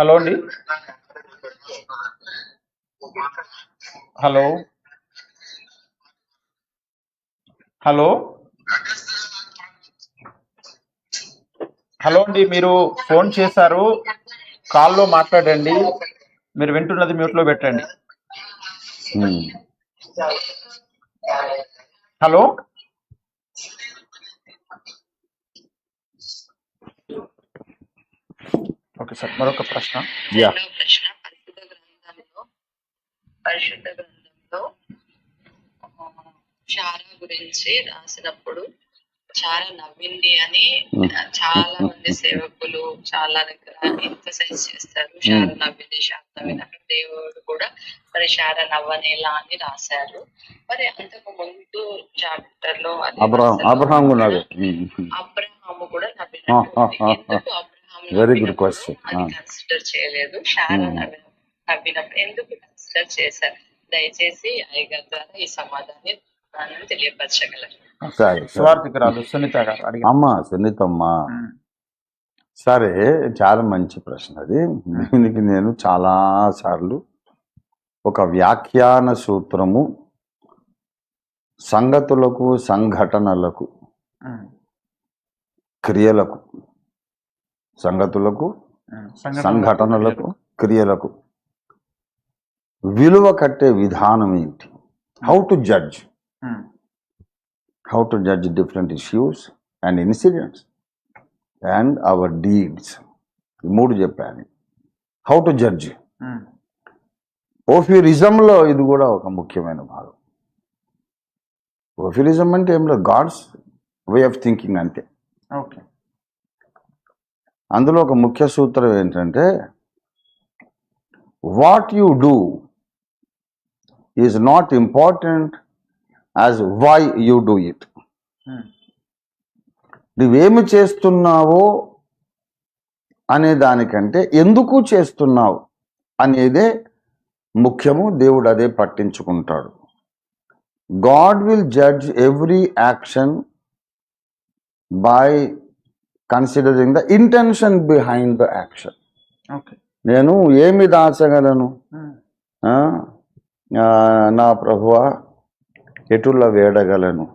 Hello అండి. Hello. Hello. Hello అండి మీరు ఫోన్ చేశారు. కాల్లో మాట్లాడండి. మీరు వింటున్నది మ్యూట్లో పెట్టండి. హలో. ఓకే సార్ మరొక ప్రశ్న. యా. ప్రశ్న. పరిశుద్ధ గ్రంథంలో పరిశుద్ధ గ్రంథంలో చారా గురించి రాసినప్పుడు చారా నవ్వింది అని చాలా మంది సేవకులు చాలా దగ్గర ఎంఫసైజ్ చేస్తారు. శారా నవ్వింది శార దేవుడు కూడా మరి శార నవ్వనేలా అని రాశారు. మరి అంతకు ముందు చాప్టర్లో అబ్రహాం కూడా. అబ్రహాము కూడా నవ్వినట్టు question. అది ఆ. కన్సిడర్ చేయలేదు. షారా Hmm. ఎందుకు కన్సిడర్ చేశారు? దయచేసి అయ్యగారి ద్వారా ఈ సమాధానాన్ని తెలియపరచగలరు. సరే సరే. స్వార్థికురాలు సునీత గారు అడిగారు. అమ్మ సునీతమ్మ. ఉమ్, సరే చాలా మంచి ప్రశ్న అది. దీనికి నేను చాలా సార్లు ఒక వ్యాఖ్యాన సూత్రము సంగతులకు సంఘటనలకు క్రియలకు సంగతులకు. సంఘటనలకు క్రియలకు. విలువ కట్టే విధానం ఏంటి? How to judge to judge different issues and incidents and our deeds. ఈ మూడు చెప్పాను. హౌ టు జడ్జ్ ఉమ్, ఓఫ్యూరిజంలో ఇది కూడా ఒక ముఖ్యమైన భాగం. ఓఫ్యూరిజం అంటే ఏం లేదు? గాడ్స్ వే ఆఫ్ థింకింగ్ అంతే. ఓకే. అందులో ఒక ముఖ్య సూత్రం ఏంటంటే what you do is not important as why you do it నువ్వేమి చేస్తున్నావో అనే దానికంటే ఎందుకు చేస్తున్నావు అనేదే ముఖ్యము దేవుడు అదే పట్టించుకుంటాడు. God will judge every action by considering the intention behind the action నేను ఏమి దాచగలను? ఆ, నా ప్రభువ ఎటుల వేడగలను?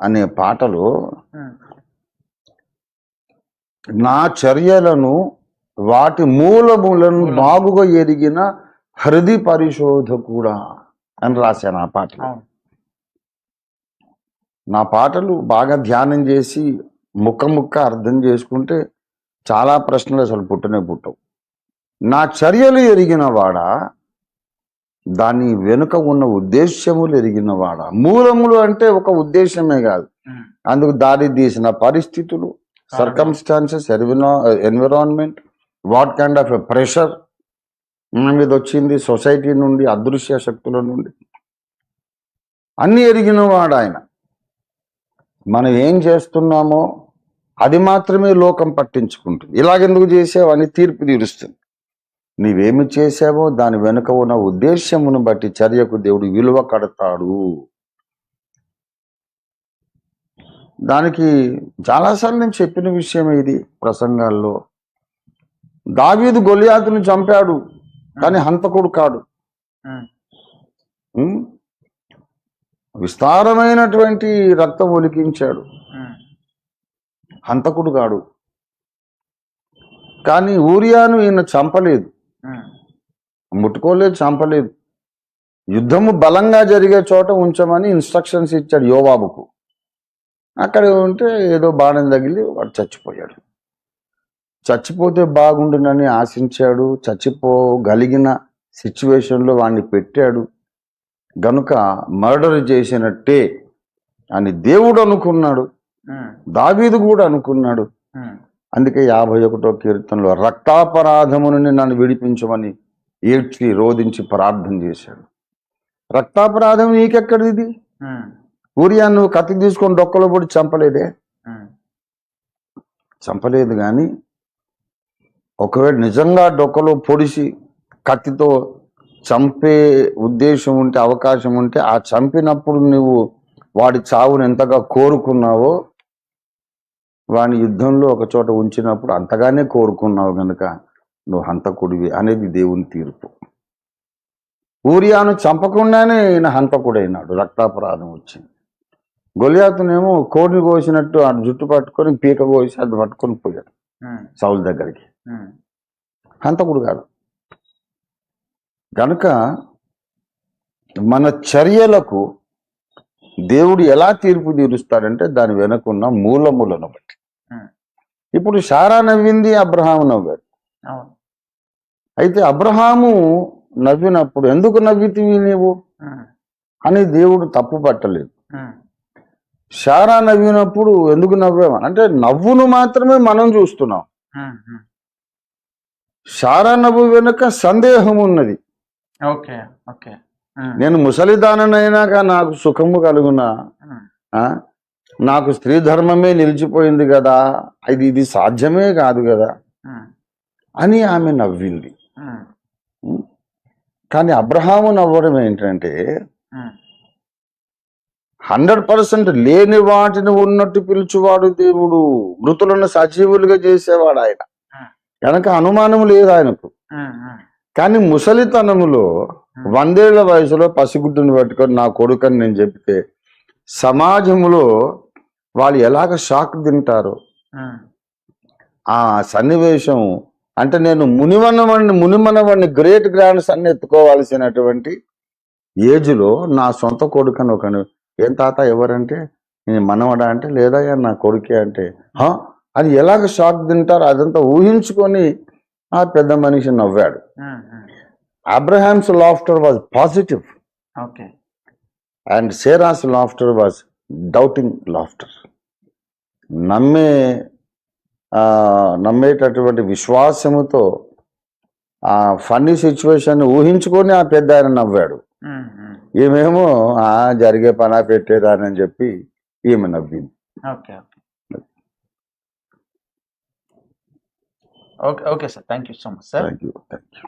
అనే పాటలు ఉమ్, నా చర్యలను వాటి మూలములను బాగుగా ఎరిగిన హృది పరిశోధకుడా అని రాశాను ఆ పాటలు. అవును. నా పాటలు బాగా ధ్యానం చేసి ముక్క ముక్క అర్థం చేసుకుంటే చాలా ప్రశ్నలు అసలు పుట్టనే పుట్టవు. నా చర్యలు ఎరిగిన వాడా? దాని వెనుక ఉన్న ఉద్దేశ్యములు ఎరిగిన వాడా? మూలములు అంటే ఒక ఉద్దేశమే కాదు. అందుకు దారి తీసిన పరిస్థితులు circumstances environment what kind of a pressure మన మీద వచ్చింది సొసైటీ నుండి అదృశ్య శక్తుల నుండి. అన్ని ఎరిగిన వాడు ఆయన. మనం ఏం చేస్తున్నామో అది మాత్రమే లోకం పట్టించుకుంటుంది. ఇలాగెందుకు చేసావు? అని తీర్పు తీరుస్తుంది. నీవేమి చేసావో దాని వెనుక ఉన్న ఉద్దేశ్యమును బట్టి చర్యకు దేవుడు విలువ కడతాడు. దానికి చాలాసార్లు నేను చెప్పిన విషయం ఇది ప్రసంగాల్లో. దావీదు గొలియాతును చంపాడు కానీ హంతకుడు కాడు? విస్తారమైనటువంటి రక్తం ఒలికించాడు. హంతకుడు కాడు కానీ ఊరియాను ఈయన చంపలేదు. ముట్టుకోలేదు చంపలేదు. యుద్ధము బలంగా జరిగే చోట ఉంచమని ఇన్స్ట్రక్షన్స్ ఇచ్చాడు యోవాబుకు. అక్కడ ఉంటే ఏదో బాణం తగిలి వాడు చచ్చిపోయాడు. చచ్చిపోతే బాగుండునని ఆశించాడు చచ్చిపోగలిగిన సిచ్యువేషన్లో వాడిని పెట్టాడు. గనుక మర్డర్ చేసినట్టే అని దేవుడు అనుకున్నాడు. దావీదు కూడా అనుకున్నాడు. అందుకే యాభై ఒకటో కీర్తనలో రక్తాపరాధమును నన్ను విడిపించమని ఏడ్చి రోధించి ప్రార్థన చేశాడు. రక్తాపరాధం నీకెక్కడిది ఉమ్, ఊరియా నువ్వు కత్తి తీసుకొని డొక్కలో పొడి చంపలేదే? చంపలేదు కానీ ఒకవేళ నిజంగా డొక్కలో పొడిసి కత్తితో చంపే ఉద్దేశం ఉంటే అవకాశం ఉంటే ఆ చంపినప్పుడు నువ్వు వాడి చావును ఎంతగా కోరుకున్నావో వాని యుద్ధంలో ఒక చోట ఉంచినప్పుడు అంతగానే కోరుకున్నావు కనుక నువ్వు హంతకుడివి అనేది దేవుని తీర్పు. ఊరియాను చంపకుండానే ఈయన హంతకుడైనాడు రక్తాపరాధం వచ్చింది. గొలియాతునేమో కోడిని కోసినట్టు ఆ జుట్టు పట్టుకొని పీక కోసి అది పట్టుకొని పోయాడు సౌల్ దగ్గరికి. హంతకుడు కాదు. కనుక మన చర్యలకు దేవుడు ఎలా తీర్పు తీరుస్తాడంటే దాని వెనకున్న మూలములను బట్టి. ఇప్పుడు షారా నవ్వింది అబ్రహాము నవ్వాడు. అయితే అబ్రహాము నవ్వినప్పుడు ఎందుకు నవ్వితివి నీవు? అని దేవుడు తప్పు పట్టలేదు. షారా నవ్వినప్పుడు ఎందుకు నవ్వామని? అంటే నవ్వును మాత్రమే మనం చూస్తున్నాం. షారా నవ్వు వెనుక సందేహం ఉన్నది. Okay okay. నేను ముసలిదాననైనాక నాకు సుఖము కలుగునా? నాకు స్త్రీ ధర్మమే నిలిచిపోయింది కదా ఇది ఇది సాధ్యమే కాదు కదా అని ఆమె నవ్వింది. కానీ అబ్రహాము నవ్వడం ఏంటంటే హండ్రెడ్ పర్సెంట్ లేని వాటిని ఉన్నట్టు పిలుచువాడు దేవుడు. మృతులను సజీవులుగా చేసేవాడు ఆయన. కనుక అనుమానం లేదు ఆయనకు. కానీ ముసలితనములో వందేళ్ళ వయసులో పసిగుడ్డుని పట్టుకొని నా కొడుకని నేను చెప్తే సమాజంలో వాళ్ళు ఎలాగ షాక్ తింటారో. ఆ. సన్నివేశం అంటే నేను మునిమనవాడిని మునిమనవాడిని గ్రేట్ గ్రాండ్ సన్ ఎత్తుకోవాల్సినటువంటి ఏజ్లో నా సొంత కొడుకని ఒకను ఏం తాత ఎవరంటే? నేను మనవడా అంటే? లేదయ్యా నా కొడుకే అంటే? "హా?" అది ఎలాగ షాక్ తింటారో అదంతా ఊహించుకొని ఆ పెద్ద మనిషి నవ్వాడు. Abraham's laughter was positive. Okay. And Sarah's laughter was doubting laughter నమ్మే నమ్మేటటువంటి విశ్వాసముతో ఆ ఫన్నీ సిచ్యువేషన్ ఊహించుకొని ఆ పెద్ద ఆయన నవ్వాడు. ఈమెమో ఆ జరిగే పనా పెట్టేదానని చెప్పి ఈమె నవ్వింది. Okay okay. Okay okay sir. Thank you so much sir. Thank you thank you